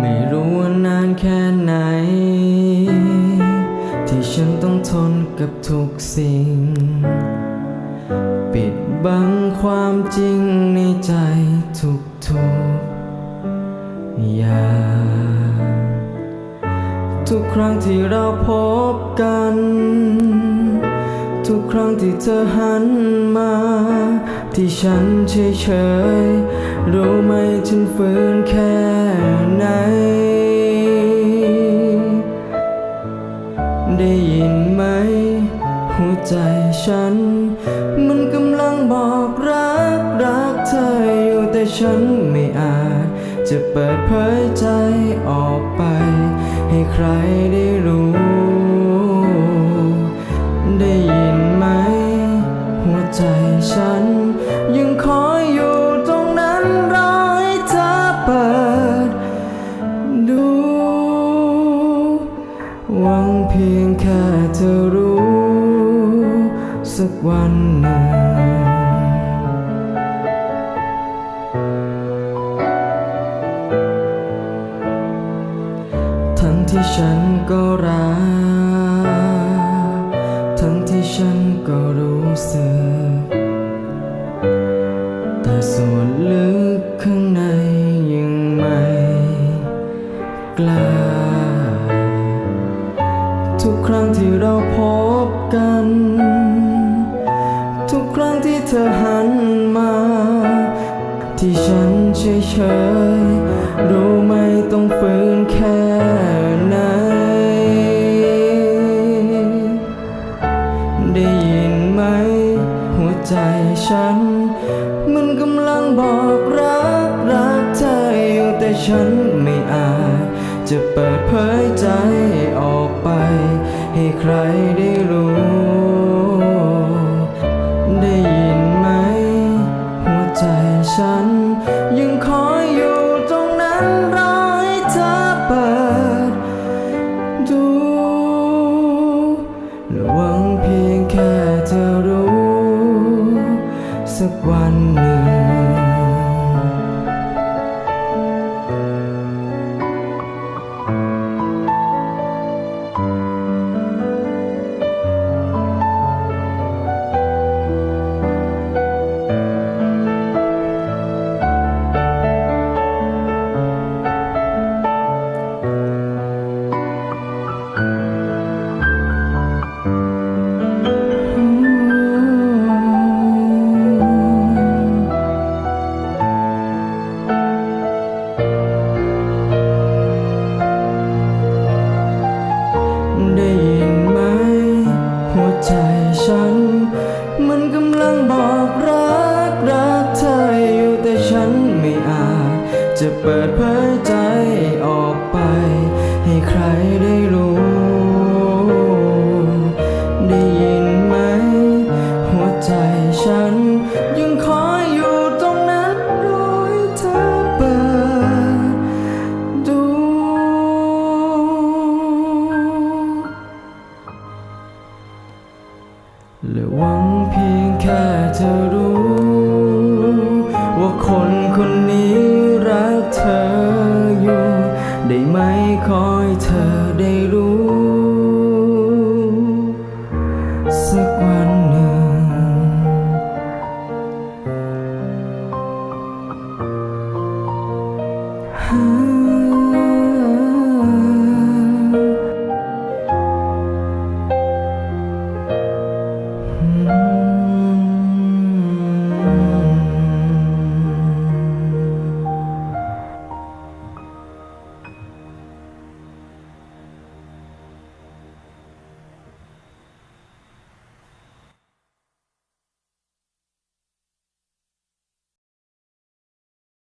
ไม่รู้ว่านานแค่ไหน ที่ฉันต้องทนกับทุกสิ่ง ปิดบังความจริงในใจทุก ๆอย่าง ทุกครั้งที่เราพบกัน ทุกครั้งที่เธอหันมา ที่ฉันเฉยๆรู้ไหมฉันฝืนแค่ไหน ได้ยินไหม หัวใจฉัน มันกำลังบอกรักรักเธออยู่แต่ฉัน อาจ จะเปิดเผยใจออกไป ให้ใครได้รู้ ได้ยินไหม หัวใจฉัน ยังคอยอยู่ตรงนั้นรอให้เธอเปิด ดู หวังเพียงแค่เธอรู้ สักวันหนึ่ง ที่ฉันก็รัก ทั้งที่ฉันก็รู้สึก แต่ส่วนลึกข้างในยังไม่กล้า ทุกครั้งที่เราพบกัน ทุกครั้งที่เธอหันมา ที่ฉันเฉย ใจฉัน มันกำลังบอกรักรักเธออยู่แต่ฉันไม่อาจ จะเปิดเผยใจออกไป ให้ใครได้รู้ ได้ยินไหม หัวใจฉัน สักวัน ใจฉัน มันกำลังบอกรักรักเธออยู่แต่ฉันไม่อาจจะเปิดเผยใจ หวังเพียงแค่เธอรู้